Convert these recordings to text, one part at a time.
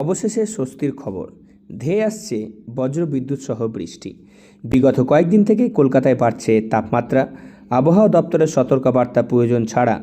অবশেষে স্বস্তির খবর। ধেয়ে আসছে বজ্র বিদ্যুৎ সহ বৃষ্টি। বিগত কয়েকদিন থেকে কলকাতায় বাড়ছে তাপমাত্রা। আবহাওয়া দপ্তরের সতর্কবার্তা প্রয়োজন ছাড়া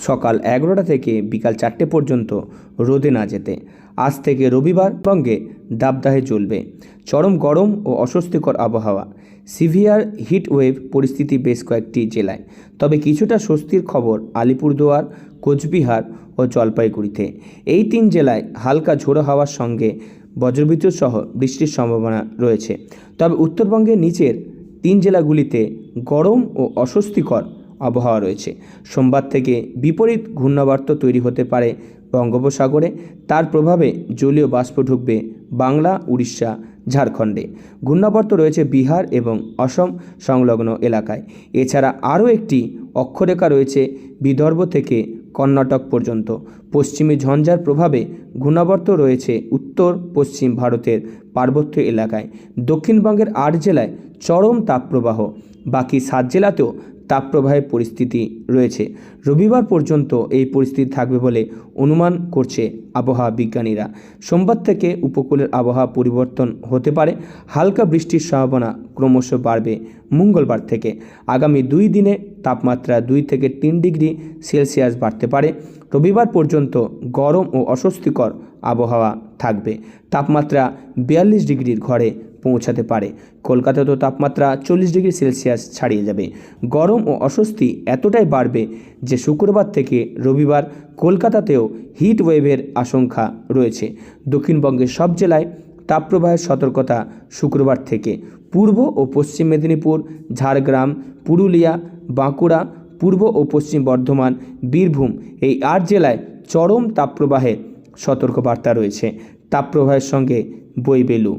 সকাল এগারোটা থেকে বিকাল চারটে পর্যন্ত রোদে না যেতে। আজ থেকে রবিবার বঙ্গে দাবদাহে চলবে। চরম গরম ও অস্বস্তিকর আবহাওয়া। সিভিয়ার হিট ওয়েভ পরিস্থিতি বেশ কয়েকটি জেলায়। তবে কিছুটা স্বস্তির খবর আলিপুরদুয়ার, কোচবিহার ও জলপাইগুড়িতে। এই তিন জেলায় হালকা ঝোড়ো হাওয়ার সঙ্গে বজ্রবিদ্যুৎ সহ বৃষ্টির সম্ভাবনা রয়েছে। তবে উত্তরবঙ্গের নিচের তিন জেলাগুলিতে গরম ও অস্বস্তিকর আবহাওয়া রয়েছে। সোমবার থেকে বিপরীত ঘূর্ণাবর্ত তৈরি হতে পারে বঙ্গোপসাগরে। তার প্রভাবে জলীয় বাষ্প ঢুকবে বাংলা, উড়িষ্যা, ঝাড়খণ্ডে। ঘূর্ণাবর্ত রয়েছে বিহার এবং অসম সংলগ্ন এলাকায়। এছাড়া আরও একটি অক্ষরেখা রয়েছে বিদর্ভ থেকে কর্ণাটক পর্যন্ত। পশ্চিমী ঝঞ্ঝার প্রভাবে ঘূর্ণাবর্ত রয়েছে উত্তর, পশ্চিম ভারতের পার্বত্য এলাকায়। দক্ষিণবঙ্গের আট জেলায় চরম তাপপ্রবাহ। বাকি সাত জেলাতেও তাপপ্রবাহের পরিস্থিতি রয়েছে। রবিবার পর্যন্ত এই পরিস্থিতি থাকবে বলে অনুমান করছে আবহাওয়া বিজ্ঞানীরা। সোমবার থেকে উপকূলের আবহাওয়া পরিবর্তন হতে পারে। হালকা বৃষ্টির সম্ভাবনা ক্রমশ বাড়বে মঙ্গলবার থেকে। আগামী দুই দিনে তাপমাত্রা দুই থেকে তিন ডিগ্রি সেলসিয়াস বাড়তে পারে। রবিবার পর্যন্ত গরম ও অস্বস্তিকর আবহাওয়া থাকবে। তাপমাত্রা বিয়াল্লিশ ডিগ্রির ঘরে পৌঁছাতে পারে। কলকাতাতেও তাপমাত্রা চল্লিশ ডিগ্রি সেলসিয়াস ছাড়িয়ে যাবে। গরম ও অস্বস্তি এতটাই বাড়বে যে শুক্রবার থেকে রবিবার কলকাতাতেও হিট ওয়েভের আশঙ্কা রয়েছে। দক্ষিণবঙ্গের সব জেলায় তাপপ্রবাহের সতর্কতা শুক্রবার থেকে। পূর্ব ও পশ্চিম মেদিনীপুর, ঝাড়গ্রাম, পুরুলিয়া, বাঁকুড়া, পূর্ব ও পশ্চিম বর্ধমান, বীরভূম এই আট জেলায় চরম তাপপ্রবাহের সতর্কবার্তা রয়েছে। তাপপ্রবাহের সঙ্গে বইবে লু